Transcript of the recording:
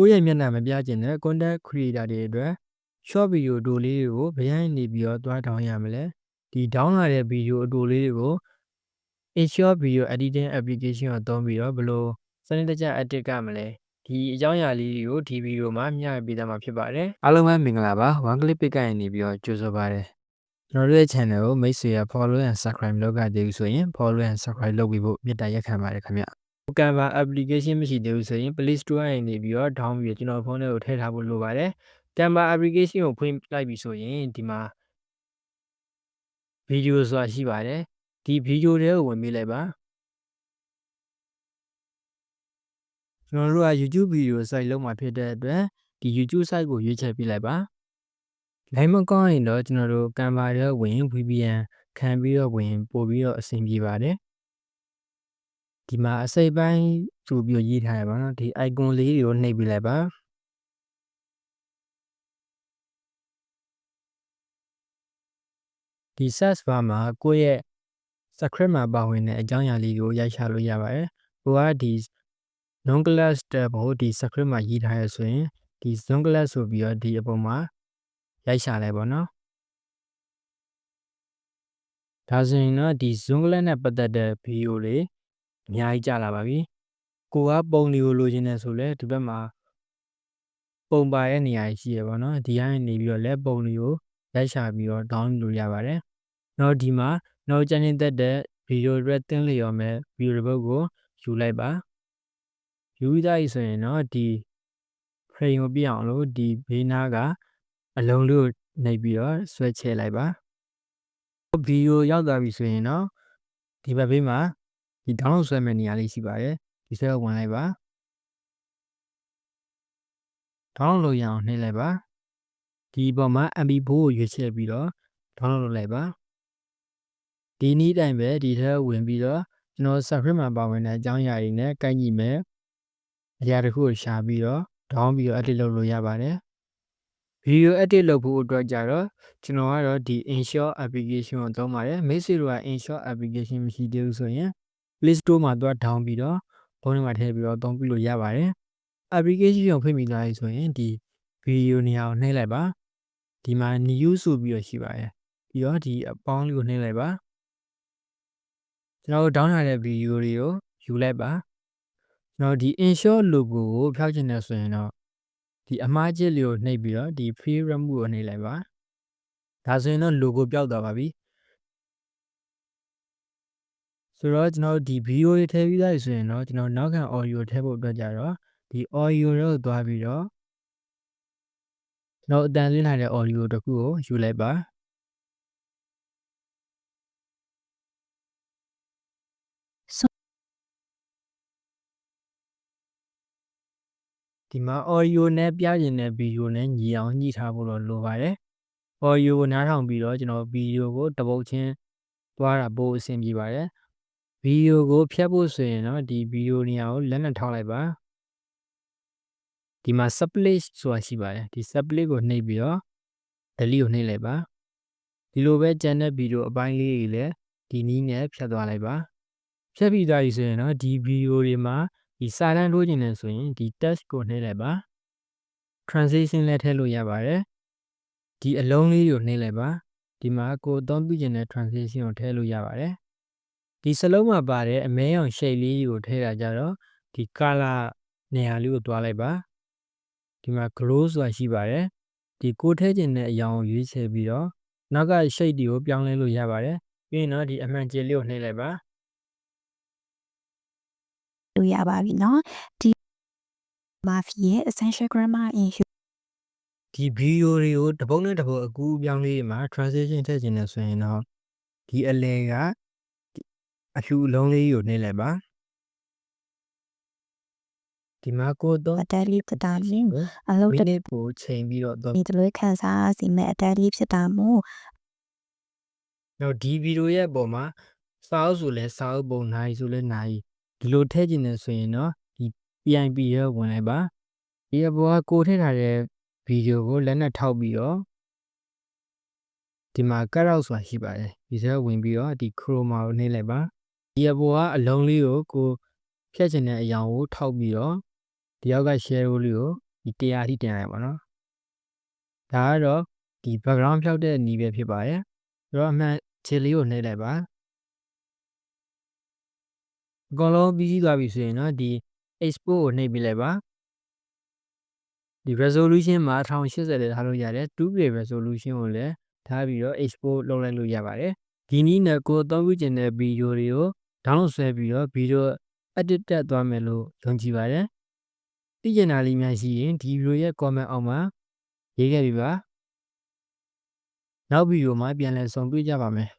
ကိုယ့်ရဲ့မျက်နှာမပြချင်တဲ့ content creator တွေအတွက် short video အတိုလေးတွေကိုဘယ်ရန်နေပြီးတော့သွားတောင်းရမလဲဒီ down လာတဲ့ video အတိုလေးတွေကို InShot Video Editing Application ကိုသုံးပြီးတော့ဘယ်လိုစနစ်တကျ edit ကမလဲဒီအကြောင်းအရာလေးတွေကိုဒီ video မှာမျှဝေပေးသွားမှာဖြစ်ပါတယ်အားလုံးပဲမင်္ဂလာပါ one click pick ကနေပြီးတော့ကြိုဆိုပါတယ်ကျွန်တော်တို့ရဲ့ channel ကိုမိတ်ဆွေရ follow and subscribe လုပ်ကြသေးဘူးဆိုရင် follow and subscribe လုပ်ပြီးဖို့မြတ်တာရက်ခံပါတယ်ခင်ဗျ Canva application မရှိသေးဘူးဆိုရင် Play Store ကနေနေပြီးတော့ down ပြီးတော့ကျွန်တော်ဖုန်းထဲကိုထည့်ထားဖို့လိုပါတယ် Canva application ကိုဖွင့်လိုက်ပြီဆိုရင်ဒီမှာ video ဆိုတာရှိပါတယ်ဒီ video တွေကိုဝင်ပေးလိုက်ပါကျွန်တော်တို့က YouTube video site လုံးမှာဖြစ်တဲ့အတွက်ဒီ YouTube site ကိုရွေးချယ်ပြလိုက်ပါ line မကောင်းရင်တော့ကျွန်တော်တို့ Canva ထဲဝင် VPN ခံပြီးတော့ဝင်ပို့ပြီးတော့အဆင်ပြေပါတယ် ဒီမှာအစိပ်ပိုင်းဆိုပြီးရေးထားရပါတော့ဒီ icon လေးတွေကိုနှိပ်ပြလိုက်ပါဒီ search bar မှာကိုယ့်ရဲ့ script မှာပါဝင်တဲ့အကြောင်းအရာလေးကိုရိုက်ရှာလို့ရပါတယ်ကိုကဒီ non class tab ကိုဒီ script မှာရေးထားရဆိုရင်ဒီ zone class ဆိုပြီးတော့ဒီအပေါ်မှာရိုက်ရှာလိုက်ပါတော့ဒါဆိုရင်တော့ဒီ zone class နဲ့ပတ်သက်တဲ့ video တွေ အများကြီးကြာလာပါပြီကိုကပုံတွေကိုလိုချင်တယ်ဆိုလဲဒီဘက်မှာပုံပါရဲ့နေရာရှိရပါတော့ဒီကနေနေပြီးတော့လဲပုံတွေကိုရိုက်ရှာပြီးတော့ download လုပ်ရပါတယ်နောက်ဒီမှာနောက်ကျန်နေတတ်တဲ့ video တွေတင်းလျော်မဲ့ video တစ်ပုဒ်ကိုယူလိုက်ပါယူပြီးသားဆိုရင်တော့ဒီ frame ကိုပြအောင်လို့ဒီဘေးနားကအလုံးလေးကိုနှိပ်ပြီးတော့ဆွဲချဲလိုက်ပါဗီဒီယိုရောက်သွားပြီဆိုရင်တော့ဒီဘက်ဘေးမှာ ဒီ download ဆွဲမဲ့နေရာလေးရှိပါတယ်ဒီဆွဲကိုဝင်လိုက်ပါ download လုပ်ရအောင်နှိပ်လိုက်ပါဒီပေါ်မှာ MP4 ကိုရွေးချယ်ပြီးတော့ download လုပ်လိုက်ပါဒီနည်းတိုင်းပဲဒီထဲဝင်ပြီးတော့ကျွန်တော် script မှာပါဝင်တဲ့အကြောင်းအရာတွေနဲ့ကိုက်ညီမဲ့အရာတစ်ခုကိုရှာပြီးတော့ down ပြီးတော့ edit လုပ်လို့ရပါတယ် video edit လုပ်ဖို့အတွက်ကြတော့ကျွန်တော်ကတော့ဒီ InShot application ကိုသုံးပါတယ်မိတ်ဆွေတို့က InShot application မရှိသေးဘူးဆိုရင် Play Store မှာသွား down ပြီးတော့ဖုန်းထဲမှာထည့်ပြီးတော့သုံးပြီးလို့ရပါတယ် application ကိုဖွင့်ပြီးသားပြီဆိုရင်ဒီ video နေရာကိုနှိပ်လိုက်ပါဒီမှာ new ဆိုပြီးတော့ရှိပါတယ်ပြီးတော့ဒီအပေါင်းလေးကိုနှိပ်လိုက်ပါကျွန်တော်တို့ down ထားတဲ့ video တွေကိုယူလိုက်ပါကျွန်တော်ဒီ InShot logo ကိုဖျောက်ချင်တယ်ဆိုရင်တော့ဒီအမှားချစ်လေးကိုနှိပ်ပြီးတော့ဒီ free remove ကိုနှိပ်လိုက်ပါဒါဆိုရင်တော့ logo ပျောက်သွားပါပြီ ဆိုတော့ကျွန်တော်ဒီ video တွေထည့်ပြီးသားဆိုရင်တော့ကျွန်တော်နောက်ခံ audio ထည့်ဖို့အတွက်ကြတော့ဒီ audio တွေကိုသွားပြီးတော့ကျွန်တော်အတန်လင်းလာတဲ့ audio တစ်ခုကိုယူလိုက်ပါဒီမှာ audio နဲ့ပြကျင်တဲ့ video နဲ့ညီအောင်ညှိထားဖို့တော့လိုပါတယ် audio ကိုနားထောင်ပြီးတော့ကျွန်တော် video ကိုတပုတ်ချင်းသွားတာပို့အဆင်ပြေပါတယ် video ကိုဖြတ်ဖို့ဆိုရင်တော့ဒီ video နေရာကိုလက်နဲ့ထောက်လိုက်ပါဒီမှာ split ဆိုတာရှိပါတယ်ဒီ split ကိုနှိပ်ပြီးတော့ delete ကိုနှိပ်လိုက်ပါဒီလိုပဲကျန်တဲ့ video အပိုင်းလေးတွေလည်းဒီနည်းနဲ့ဖြတ်သွားလိုက်ပါဖြတ်ပြီးသားပြီဆိုရင်တော့ဒီ video တွေမှာဒီစာတန်းထိုးခြင်းနဲ့ဆိုရင်ဒီ text ကိုနှိပ်လိုက်ပါ translation လည်းထည့်လို့ရပါတယ်ဒီအလုံးလေးကိုနှိပ်လိုက်ပါဒီမှာကိုအသုံးပြုခြင်းတဲ့ translation ကိုထည့်လို့ရပါတယ် ဒီစလုံးမှာပါတဲ့အမဲရောင် shade လေးကိုထည့်တာကြတော့ဒီ color နေရာလေးကိုတွားလိုက်ပါဒီမှာ glow ဆိုတာရှိပါတယ်ဒီကိုထည့်ခြင်းတဲ့အရာကိုရွေးချယ်ပြီးတော့နောက်က shade တွေကိုပြောင်းလဲလို့ရပါတယ်ပြီးရင်တော့ဒီအမှန်ကျလေးကိုနှိပ်လိုက်ပါလို့ရပါပြီเนาะဒီ Murphy ရဲ့ Essential Grammar in ဒီဗီဒီယိုတွေကိုတစ်ပုတ်နဲ့တစ်ပုတ်အကူအပြောင်းလေးတွေမှာ transition ထည့်ခြင်းနဲ့ဆိုရင်တော့ဒီအလယ်က အဖြူအလုံးလေးကိုနှိပ်လိုက်ပါဒီမှာကိုတော့အတက်လေးဖြစ်တာရှင်မိအလုပ်တနစ်ကိုချိန်ပြီးတော့တော့ဒီတလို့ခံစားစီမဲ့အတက်လေးဖြစ်တာမို့တော့ဒီဗီဒီယိုရဲ့အပေါ်မှာစာအုပ်ဆိုလဲစာအုပ်ပုံနိုင်ဆိုလဲနိုင်ဒီလိုထည့်ခြင်းနဲ့ဆိုရင်တော့ဒီ PIP ရဝင်လိုက်ပါဒီအပေါ်ကကိုထည့်ထားတဲ့ဗီဒီယိုကိုလက်နဲ့ထောက်ပြီးတော့ဒီမှာ cut out ဆိုတာရှိပါတယ်ဒီစက်ဝင်ပြီးတော့ဒီ chroma ကိုနှိပ်လိုက်ပါ ဒီအပေါ်ကအလုံးလေးကိုကိုဖြတ်ချင်တဲ့အရာကိုထောက်ပြီးတော့ဒီအောက်က share လေးကိုဒီ100အထိတင်ရတယ်ပေါ့နော်ဒါကတော့ဒီ background ဖြောက်တဲ့နည်းပဲဖြစ်ပါတယ်ဆိုတော့အမှန်ခြေလေးကိုနှိပ်လိုက်ပါအကုန်လုံးပြီးစီးသွားပြီဆိုရင်တော့ဒီ export ကိုနှိပ်ပြလိုက်ပါဒီ resolution မှာ1080လည်းထားလို့ရတယ် 2K resolution ကိုလည်းထားပြီးတော့ export လုပ်လိုက်လို့ရပါတယ်ဒီနည်းနဲ့ကိုယ်အသုံးပြုချင်တဲ့ဗီဒီယိုတွေကို download ဆွဲပြီးတော့ဗီဒီယို edit တက်သွားမယ်လို့ယုံကြည်ပါတယ်သိကျင်တာလေးများရှိရင်ဒီဗီဒီယိုရဲ့ comment အောက်မှာရေးခဲ့ပြီပါနောက်ဗီဒီယိုမှာပြန်လည်ဆုံတွေ့ကြပါမယ်